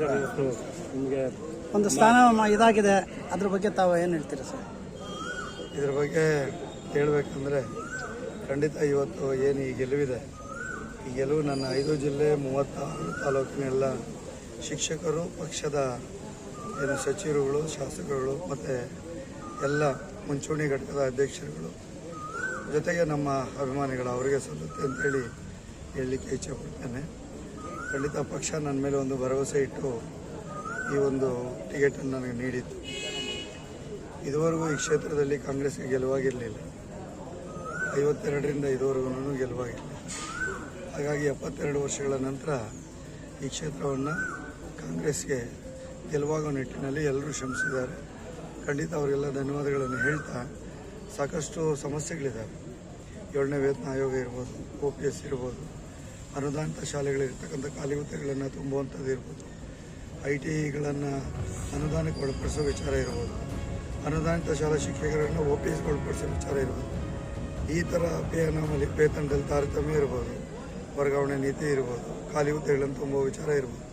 ನಿಮಗೆ ಒಂದು ಸ್ಥಾನ ಇದಾಗಿದೆ ಅದ್ರ ಬಗ್ಗೆ ತಾವು ಏನು ಹೇಳ್ತೀರಾ ಸರ್? ಇದ್ರ ಬಗ್ಗೆ ಹೇಳಬೇಕಂದ್ರೆ ಖಂಡಿತ ಇವತ್ತು ಏನು ಈ ಗೆಲುವಿದೆ. ಈ ಗೆಲುವು ನನ್ನ ಐದು ಜಿಲ್ಲೆ ಮೂವತ್ತಾರು ತಾಲೂಕಿನ ಎಲ್ಲ ಶಿಕ್ಷಕರು ಪಕ್ಷದ ಏನು ಸಚಿವರುಗಳು ಶಾಸಕರುಗಳು ಮತ್ತು ಎಲ್ಲ ಮುಂಚೂಣಿ ಘಟಕದ ಅಧ್ಯಕ್ಷರುಗಳು ಜೊತೆಗೆ ನಮ್ಮ ಅಭಿಮಾನಿಗಳು ಅವರಿಗೆ ಸಲ್ಲುತ್ತೆ ಅಂತೇಳಿ ಹೇಳಲಿಕ್ಕೆ ಇಚ್ಛೆಪಡ್ತೇನೆ ಖಂಡಿತ ಪಕ್ಷ ನನ್ನ ಮೇಲೆ ಒಂದು ಭರವಸೆ ಇಟ್ಟು ಈ ಒಂದು ಟಿಕೆಟನ್ನು ನನಗೆ ನೀಡಿತ್ತು. ಇದುವರೆಗೂ ಈ ಕ್ಷೇತ್ರದಲ್ಲಿ ಕಾಂಗ್ರೆಸ್ಗೆ ಗೆಲುವಾಗಿರಲಿಲ್ಲ. ಐವತ್ತೆರಡರಿಂದ ಇದುವರೆಗೂ ಗೆಲುವಾಗಿರಲಿಲ್ಲ. ಹಾಗಾಗಿ ಎಪ್ಪತ್ತೆರಡು ವರ್ಷಗಳ ನಂತರ ಈ ಕ್ಷೇತ್ರವನ್ನು ಕಾಂಗ್ರೆಸ್ಗೆ ಗೆಲುವಾಗೋ ನಿಟ್ಟಿನಲ್ಲಿ ಎಲ್ಲರೂ ಶ್ರಮಿಸಿದ್ದಾರೆ. ಖಂಡಿತ ಅವರಿಗೆಲ್ಲ ಧನ್ಯವಾದಗಳನ್ನು ಹೇಳ್ತಾ ಸಾಕಷ್ಟು ಸಮಸ್ಯೆಗಳಿದ್ದಾವೆ. ಏಳನೇ ವೇತನ ಆಯೋಗ ಇರ್ಬೋದು ಒ ಪಿ ಎಸ್ ಇರ್ಬೋದು ಅನುದಾನಿತ ಶಾಲೆಗಳಿರ್ತಕ್ಕಂಥ ಖಾಲಿ ಹುದ್ದೆಗಳನ್ನು ತುಂಬುವಂಥದ್ದು ಇರ್ಬೋದು. ಐ ಟಿ ಐಗಳನ್ನು ಅನುದಾನಕ್ಕೆ ಒಳಪಡಿಸೋ ವಿಚಾರ ಇರ್ಬೋದು. ಅನುದಾನಿತ ಶಾಲಾ ಶಿಕ್ಷಕರನ್ನು ಒ ಪಿ ಎಸ್ಗೆ ವಿಚಾರ ಇರ್ಬೋದು. ಈ ಥರ ಪೇ ನಮ್ಮಲ್ಲಿ ವೇತನದಲ್ಲಿ ತಾರತಮ್ಯ ಇರ್ಬೋದು. ವರ್ಗಾವಣೆ ನೀತಿ ಇರ್ಬೋದು. ಖಾಲಿ ಹುದ್ದೆಗಳನ್ನು ತುಂಬುವ ವಿಚಾರ ಇರ್ಬೋದು.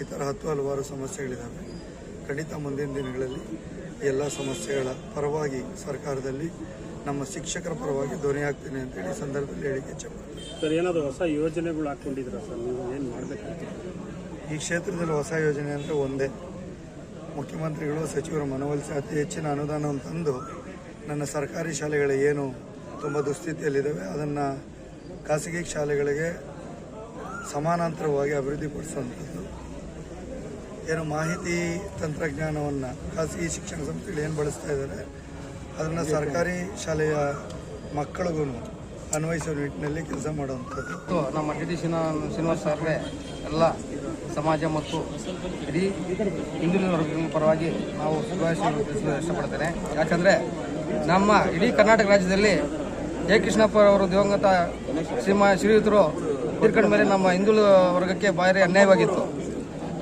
ಈ ಥರ ಹತ್ತು ಹಲವಾರು ಸಮಸ್ಯೆಗಳಿದ್ದಾವೆ ಖಂಡಿತ ಮುಂದಿನ ದಿನಗಳಲ್ಲಿ ಎಲ್ಲ ಸಮಸ್ಯೆಗಳ ಪರವಾಗಿ ಸರ್ಕಾರದಲ್ಲಿ ನಮ್ಮ ಶಿಕ್ಷಕರ ಪರವಾಗಿ ಧ್ವನಿ ಆಗ್ತೀನಿ ಅಂತೇಳಿ ಹೇಳಿ ಸಂದರ್ಭದಲ್ಲಿ ಹೇಳಿಕೆ ಇಚ್ಛೆ ಸರ್ ಏನಾದರೂ ಹೊಸ ಯೋಜನೆಗಳು ಹಾಕ್ಕೊಂಡಿದ್ದೀರಾ ಸರ್? ನೀವು ಏನು ಮಾಡಬೇಕು ಈ ಕ್ಷೇತ್ರದಲ್ಲಿ ಹೊಸ ಯೋಜನೆ ಅಂದರೆ ಒಂದೇ. ಮುಖ್ಯಮಂತ್ರಿಗಳು ಸಚಿವರು ಮನವೊಲಿಸಿ ಅತಿ ಹೆಚ್ಚಿನ ಅನುದಾನವನ್ನು ತಂದು ನನ್ನ ಸರ್ಕಾರಿ ಶಾಲೆಗಳು ಏನು ತುಂಬ ದುಸ್ಥಿತಿಯಲ್ಲಿದ್ದಾವೆ ಅದನ್ನು ಖಾಸಗಿ ಶಾಲೆಗಳಿಗೆ ಸಮಾನಾಂತರವಾಗಿ ಅಭಿವೃದ್ಧಿಪಡಿಸುವಂಥದ್ದು. ಏನು ಮಾಹಿತಿ ತಂತ್ರಜ್ಞಾನವನ್ನು ಖಾಸಗಿ ಶಿಕ್ಷಣ ಸಂಸ್ಥೆಗಳು ಏನು ಬಳಸ್ತಾ ಇದ್ದಾರೆ ಅದನ್ನು ಸರ್ಕಾರಿ ಶಾಲೆಯ ಮಕ್ಕಳಿಗೂ ಅನ್ವಯಿಸುವ ನಿಟ್ಟಿನಲ್ಲಿ ಕೆಲಸ ಮಾಡುವಂಥದ್ದು. ನಮ್ಮ ಡಿ ಡಿ ಶ್ರೀನಿವಾಸ ಎಲ್ಲ ಸಮಾಜ ಮತ್ತು ಇಡೀ ಹಿಂದುಳಿದ ವರ್ಗಗಳ ಪರವಾಗಿ ನಾವು ಶುಭಾಶಯ ಇಷ್ಟಪಡ್ತೇನೆ. ಯಾಕಂದರೆ ನಮ್ಮ ಇಡೀ ಕರ್ನಾಟಕ ರಾಜ್ಯದಲ್ಲಿ ಜಯ ಕೃಷ್ಣಪ್ಪ ಅವರು ದಿವಂಗತ ಶ್ರೀಮ ಶ್ರೀಯುತರು ತೀರ್ಕೊಂಡ ಮೇಲೆ ನಮ್ಮ ಹಿಂದುಳಿದ ವರ್ಗಕ್ಕೆ ಭಾರಿ ಅನ್ಯಾಯವಾಗಿತ್ತು.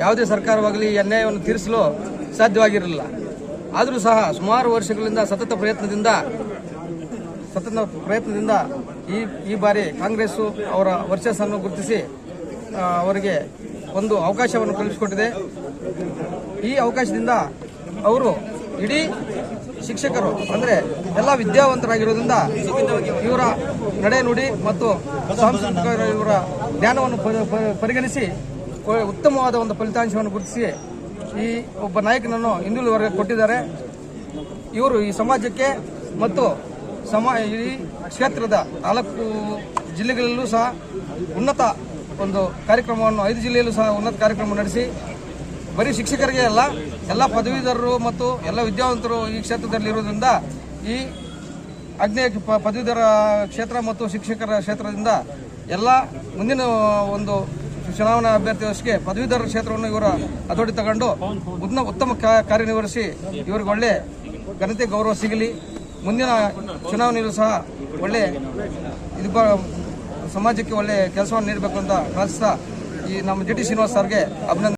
ಯಾವುದೇ ಸರ್ಕಾರವಾಗಲಿ ಈ ಅನ್ಯಾಯವನ್ನು ತೀರಿಸಲು ಸಾಧ್ಯವಾಗಿರಲಿಲ್ಲ. ಆದರೂ ಸಹ ಸುಮಾರು ವರ್ಷಗಳಿಂದ ಸತತ ಪ್ರಯತ್ನದಿಂದ ಸತತ ಪ್ರಯತ್ನದಿಂದ ಈ ಈ ಬಾರಿ ಕಾಂಗ್ರೆಸ್ಸು ಅವರ ವರ್ಚಸ್ಸನ್ನು ಗುರುತಿಸಿ ಅವರಿಗೆ ಒಂದು ಅವಕಾಶವನ್ನು ಕಲ್ಪಿಸಿಕೊಟ್ಟಿದೆ. ಈ ಅವಕಾಶದಿಂದ ಅವರು ಇಡೀ ಶಿಕ್ಷಕರು, ಅಂದರೆ ಎಲ್ಲ ವಿದ್ಯಾವಂತರಾಗಿರೋದ್ರಿಂದ ಇವರ ನಡೆ ನುಡಿ ಮತ್ತು ಸಾಂಸ್ಕೃತಿಕ ಇವರ ಜ್ಞಾನವನ್ನು ಪರಿ- ಪರಿ- ಪರಿಗಣಿಸಿ, ಉತ್ತಮವಾದ ಒಂದು ಫಲಿತಾಂಶವನ್ನು ಗುರುತಿಸಿ ಈ ಒಬ್ಬ ನಾಯಕನನ್ನು ಹಿಂದುಳಿದ ಕೊಟ್ಟಿದ್ದಾರೆ. ಇವರು ಈ ಸಮಾಜಕ್ಕೆ ಮತ್ತು ಸಮಾ ಈ ಕ್ಷೇತ್ರದ ನಾಲ್ಕು ಜಿಲ್ಲೆಗಳಲ್ಲೂ ಸಹ ಉನ್ನತ ಒಂದು ಕಾರ್ಯಕ್ರಮವನ್ನು, ಐದು ಜಿಲ್ಲೆಯಲ್ಲೂ ಸಹ ಉನ್ನತ ಕಾರ್ಯಕ್ರಮ ನಡೆಸಿ, ಬರೀ ಶಿಕ್ಷಕರಿಗೆ ಅಲ್ಲ, ಎಲ್ಲ ಪದವೀಧರರು ಮತ್ತು ಎಲ್ಲ ವಿದ್ಯಾವಂತರು ಈ ಕ್ಷೇತ್ರದಲ್ಲಿ ಇರೋದ್ರಿಂದ ಈ ಆಗ್ನೇಯ ಪ- ಪದವೀಧರ ಕ್ಷೇತ್ರ ಮತ್ತು ಶಿಕ್ಷಕರ ಕ್ಷೇತ್ರದಿಂದ ಎಲ್ಲ ಮುಂದಿನ ಒಂದು ಚುನಾವಣಾ ಅಭ್ಯರ್ಥಿಗಳಿಗೆ ಪದವೀಧರ ಕ್ಷೇತ್ರವನ್ನು ಇವರ ಹತೋಟಿ ತಗೊಂಡು ಉತ್ತಮ ಉತ್ತಮ ಕಾರ್ಯನಿರ್ವಹಿಸಿ ಇವರಿಗೆ ಒಳ್ಳೆ ಘನತೆ ಗೌರವ ಸಿಗಲಿ. ಮುಂದಿನ ಚುನಾವಣೆಯಲ್ಲೂ ಸಹ ಒಳ್ಳೆ ಇದು ಸಮಾಜಕ್ಕೆ ಒಳ್ಳೆ ಕೆಲಸವನ್ನು ನೀಡಬೇಕು ಅಂತ ಪ್ರಾರ್ಥಿಸ್ತಾ ಈ ನಮ್ಮ ಜಿ ಟಿ ಶ್ರೀನಿವಾಸ್ ಸರ್ಗೆ ಅಭಿನಂದನೆ.